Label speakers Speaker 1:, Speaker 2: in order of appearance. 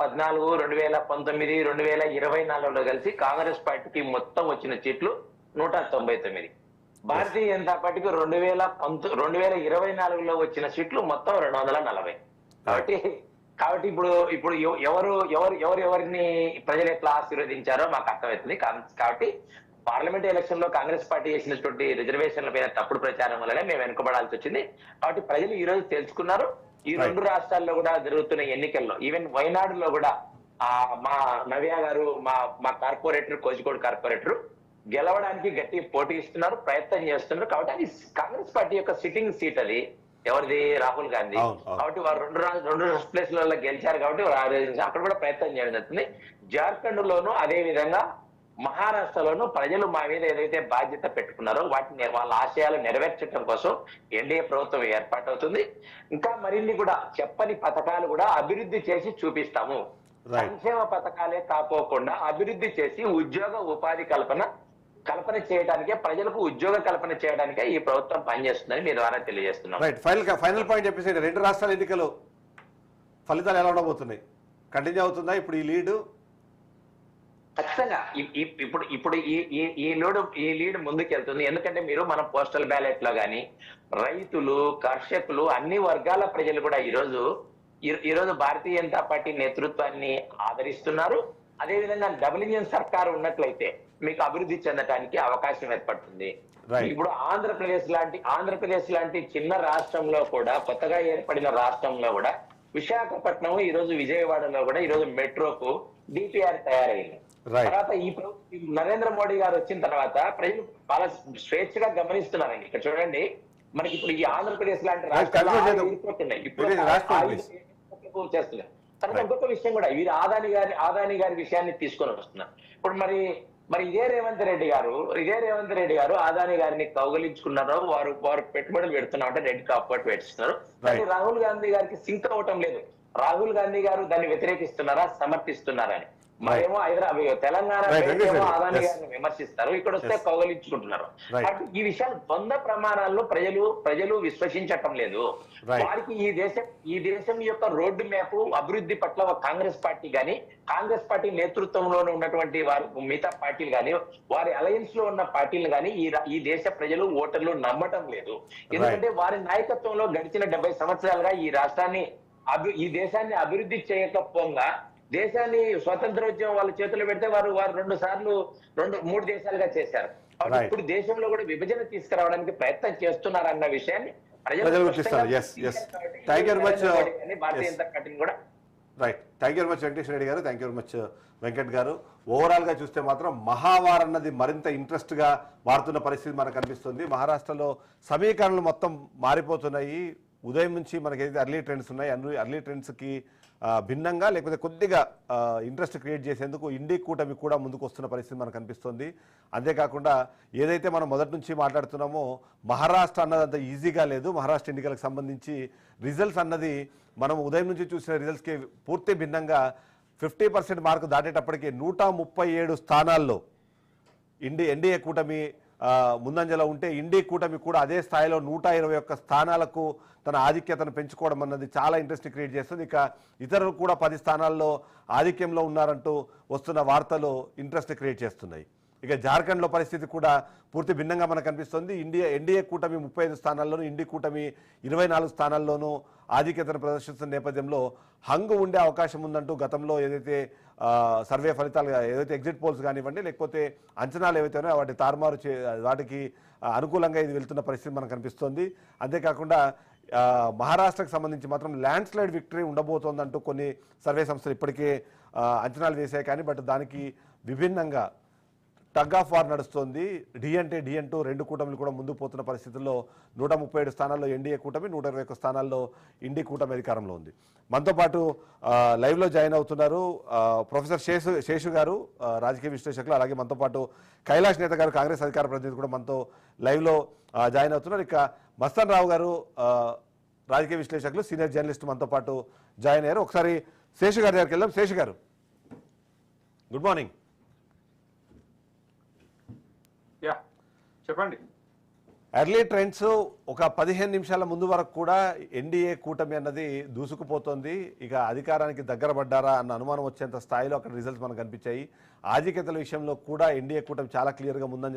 Speaker 1: పద్నాలుగు రెండు వేల పంతొమ్మిది రెండు వేల ఇరవై నాలుగులో కలిసి కాంగ్రెస్ పార్టీకి మొత్తం వచ్చిన సీట్లు నూట తొంభై తొమ్మిది. భారతీయ జనతా పార్టీకి రెండు వేల పంతొ రెండు వేల ఇరవై నాలుగులో వచ్చిన సీట్లు మొత్తం రెండు వందల నలభై. కాబట్టి కాబట్టి ఇప్పుడు ఇప్పుడు ఎవరు ఎవరు ఎవరు ఎవరిని ప్రజలు ఎట్లా ఆశీర్వదించారో మాకు అర్థమవుతుంది. కాబట్టి పార్లమెంట్ ఎలక్షన్లో కాంగ్రెస్ పార్టీ చేసినటువంటి రిజర్వేషన్ల పైన తప్పుడు ప్రచారం వల్లనే మేము వెనుకబడాల్సి వచ్చింది. కాబట్టి ప్రజలు ఈ రోజు తెలుసుకున్నారు. ఈ. రెండు రాష్ట్రాల్లో కూడా జరుగుతున్న ఎన్నికల్లో ఈవెన్ వైనాడులో కూడా ఆ మా నవ్య గారు మా మా కార్పొరేటర్ కోజికోడ్ కార్పొరేటర్ గెలవడానికి గట్టి పోటీ ఇస్తున్నారు ప్రయత్నం చేస్తున్నారు. కాబట్టి అది కాంగ్రెస్ పార్టీ యొక్క సిట్టింగ్ సీట్ అది. ఎవరిది? రాహుల్ గాంధీ. కాబట్టి వారు రెండు రెండు ప్లేస్లలో గెలిచారు కాబట్టి అక్కడ కూడా ప్రయత్నం చేయడం జరుగుతుంది. జార్ఖండ్ లోను అదే విధంగా మహారాష్ట్రలోను ప్రజలు మా మీద ఏదైతే బాధ్యత పెట్టుకున్నారో వాటిని వాళ్ళ ఆశయాలు నెరవేర్చడం కోసం ఎన్డీఏ ప్రభుత్వం ఏర్పాటవుతుంది. ఇంకా మరిన్ని కూడా చెప్పని పథకాలు కూడా అభివృద్ధి చేసి చూపిస్తాము. సంక్షేమ పథకాలే కాకోకుండా అభివృద్ధి చేసి ఉద్యోగ ఉపాధి కల్పన కల్పన చేయడానికే ప్రజలకు ఉద్యోగ కల్పన చేయడానికే ఈ ప్రభుత్వం పనిచేస్తుందని మీ ద్వారా తెలియజేస్తున్నాం.
Speaker 2: రైట్ ఫైనల్ ఫైనల్ పాయింట్ చెప్పేసి రెండు రాష్ట్రాల ఎన్నికలు ఫలితాలు ఎలా ఉండబోతున్నాయి? కంటిన్యూ అవుతుందా? ఇప్పుడు ఈ లీడ్
Speaker 1: ఖచ్చితంగా. ఇప్పుడు ఇప్పుడు ఈ ఈ ఈ లీడ్ ఈ లీడ్ ముందుకెళ్తుంది. ఎందుకంటే మీరు మన పోస్టల్ బ్యాలెట్లో గాని రైతులు కర్షకులు అన్ని వర్గాల ప్రజలు కూడా ఈ రోజు ఈ- ఈ రోజు భారతీయ జనతా పార్టీ నేతృత్వాన్ని ఆదరిస్తున్నారు. అదేవిధంగా డబుల్ ఇంజిన్ సర్కార్ ఉన్నట్లయితే మీకు అభివృద్ధి చెందడానికి అవకాశం ఏర్పడుతుంది. ఇప్పుడు ఆంధ్రప్రదేశ్ లాంటి ఆంధ్రప్రదేశ్ లాంటి చిన్న రాష్ట్రంలో కూడా కొత్తగా ఏర్పడిన రాష్ట్రంలో కూడా విశాఖపట్నం ఈ రోజు విజయవాడలో కూడా ఈ రోజు మెట్రోకు డిపిఆర్ తయారైంది. తర్వాత ఈ నరేంద్ర మోడీ గారు వచ్చిన తర్వాత ప్రజలు చాలా స్వేచ్ఛగా గమనిస్తున్నారండి. ఇక్కడ చూడండి మనకి ఇప్పుడు ఈ ఆంధ్రప్రదేశ్ లాంటి రాష్ట్రాలు చేస్తున్నారు. తర్వాత. ఇంకొక విషయం కూడా వీరు ఆదాని గారి ఆదాని గారి విషయాన్ని తీసుకొని వస్తున్నారు. ఇప్పుడు మరి మరి ఇదే రేవంత్ రెడ్డి గారు ఇదే రేవంత్ రెడ్డి గారు ఆదాని గారిని కౌగలించుకున్నారు వారు వారు పెట్టుబడులు పెడుతున్నా అంటే రెడ్ కాపర్ట్ పెట్టిస్తున్నారు. కానీ. రాహుల్ గాంధీ గారికి సింక్ అవటం లేదు. రాహుల్ గాంధీ గారు దాన్ని వ్యతిరేకిస్తున్నారా సమర్థిస్తున్నారా మరేమో హైదరాబాద్ తెలంగాణ ఏమో. గారిని విమర్శిస్తారు. ఇక్కడ వస్తే. కౌగలించుకుంటున్నారు. ఈ విషయాలు ద్వంద్వ ప్రమాణాల్లో ప్రజలు ప్రజలు విశ్వసించటం లేదు. వారికి ఈ దేశం ఈ దేశం యొక్క రోడ్డు మ్యాప్ అభివృద్ధి పట్ల కాంగ్రెస్ పార్టీ గాని కాంగ్రెస్ పార్టీ నేతృత్వంలో ఉన్నటువంటి వారు మిగతా పార్టీలు గాని వారి అలయన్స్లో ఉన్న పార్టీలు గాని ఈ ఈ దేశ ప్రజలు ఓటర్లు నమ్మటం లేదు. ఎందుకంటే వారి నాయకత్వంలో గడిచిన డెబ్బై సంవత్సరాలుగా ఈ రాష్ట్రాన్ని అభి ఈ దేశాన్ని అభివృద్ధి చేయకపోగా దేశాన్ని స్వతంత్రోద్యమం వాళ్ళ చేతిలో పెడితే వారు వారు రెండు సార్లు రెండు మూడు దేశాలుగా చేశారు. ఇప్పుడు దేశంలో కూడా విభజన తీసుకురావడానికి ప్రయత్నం విషయాన్ని
Speaker 2: you very much, uh,
Speaker 1: కూడా
Speaker 2: right thank you very much Venkateswara Reddy గారు thank you very much Venkat గారు. ఓవరాల్గా చూస్తే మాత్రం మహావార్ అన్నది మరింత ఇంట్రెస్ట్గా మారుతున్న పరిస్థితి మనకు కనిపిస్తుంది. మహారాష్ట్రలో సమీకరణలు మొత్తం మారిపోతున్నాయి. ఉదయం నుంచి మనకి ఏదైతే అర్లీ ట్రెండ్స్ ఉన్నాయి. అన్ని అర్లీ ట్రెండ్స్కి భిన్నంగా లేకపోతే కొద్దిగా ఇంట్రెస్ట్ క్రియేట్ చేసేందుకు ఇండి కూటమి కూడా ముందుకు వస్తున్న పరిస్థితి మనకు కనిపిస్తుంది అంతేకాకుండా ఏదైతే మనం మొదటి నుంచి మాట్లాడుతున్నామో మహారాష్ట్ర అన్నది అంత ఈజీగా లేదు. మహారాష్ట్ర ఎన్నికలకు సంబంధించి రిజల్ట్స్ అన్నది మనం ఉదయం నుంచి చూసిన రిజల్ట్స్కి పూర్తి భిన్నంగా ఫిఫ్టీ పర్సెంట్ మార్కు దాటేటప్పటికి నూట ముప్పై ఏడు స్థానాల్లో ఇండి ఎన్డీఏ కూటమి ముందంజలో ఉంటే ఇండి కూటమి కూడా అదే స్థాయిలో నూట ఇరవై ఒక్క స్థానాలకు తన ఆధిక్యతను పెంచుకోవడం అన్నది చాలా ఇంట్రెస్ట్ క్రియేట్ చేస్తుంది. ఇక ఇతరులు కూడా పది స్థానాల్లో ఆధిక్యంలో ఉన్నారంటూ వస్తున్న వార్తలు ఇంట్రెస్ట్ క్రియేట్ చేస్తున్నాయి. ఇక జార్ఖండ్లో పరిస్థితి కూడా పూర్తి భిన్నంగా మనకు కనిపిస్తుంది ఇండియా ఎన్డీఏ కూటమి ముప్పై ఐదు స్థానాల్లోనూ ఇండి కూటమి ఇరవై నాలుగు స్థానాల్లోనూ ఆధిక్యతను ప్రదర్శిస్తున్న నేపథ్యంలో హంగు ఉండే అవకాశం ఉందంటూ గతంలో ఏదైతే సర్వే ఫలితాలు ఏదైతే ఎగ్జిట్ పోల్స్ కానివ్వండి లేకపోతే అంచనాలు ఏవైతే ఉన్నాయో వాటి తారుమారు చే వాటికి అనుకూలంగా ఇది వెళ్తున్న పరిస్థితి మనకు కనిపిస్తోంది అంతేకాకుండా మహారాష్ట్రకు సంబంధించి మాత్రం ల్యాండ్ స్లైడ్ విక్టరీ ఉండబోతోందంటూ కొన్ని సర్వే సంస్థలు ఇప్పటికే అంచనాలు వేశాయి కానీ బట్ దానికి విభిన్నంగా టగ్ ఆఫ్ వార్ నడుస్తోంది. డి అంటే డి అంటూ రెండు కూటమిలు కూడా ముందు పోతున్న పరిస్థితుల్లో నూట ముప్పై ఏడు స్థానాల్లో ఎన్డీఏ కూటమి నూట ఇరవై ఒక్క స్థానాల్లో ఇండి కూటమి అధికారంలో ఉంది. మనతో పాటు లైవ్లో జాయిన్ అవుతున్నారు ప్రొఫెసర్ శేషు శేషు గారు రాజకీయ విశ్లేషకులు అలాగే మనతో పాటు కైలాష్ నేత గారు కాంగ్రెస్ అధికార ప్రతినిధి కూడా మనతో లైవ్లో జాయిన్ అవుతున్నారు. ఇక మస్తాన్ రావు గారు రాజకీయ విశ్లేషకులు సీనియర్ జర్నలిస్ట్ మనతో పాటు జాయిన్ అయ్యారు. ఒకసారి శేషు గారి దగ్గరికి వెళ్దాం. శేషు గారు. గుడ్ మార్నింగ్
Speaker 3: యా చెప్పండి.
Speaker 2: ఎర్లీ ట్రెండ్స్ ఒక పదిహేను నిమిషాల ముందు వరకు కూడా ఎన్డీఏ కూటమి అన్నది దూసుకుపోతోంది. ఇక అధికారానికి దగ్గర పడ్డారా అన్న అనుమానం వచ్చేంత స్థాయిలో అక్కడ రిజల్ట్స్ మనకు కనిపించాయి. ఆధిక్యతల విషయంలో కూడా ఎన్డీఏ కూటమి చాలా క్లియర్గా ముందని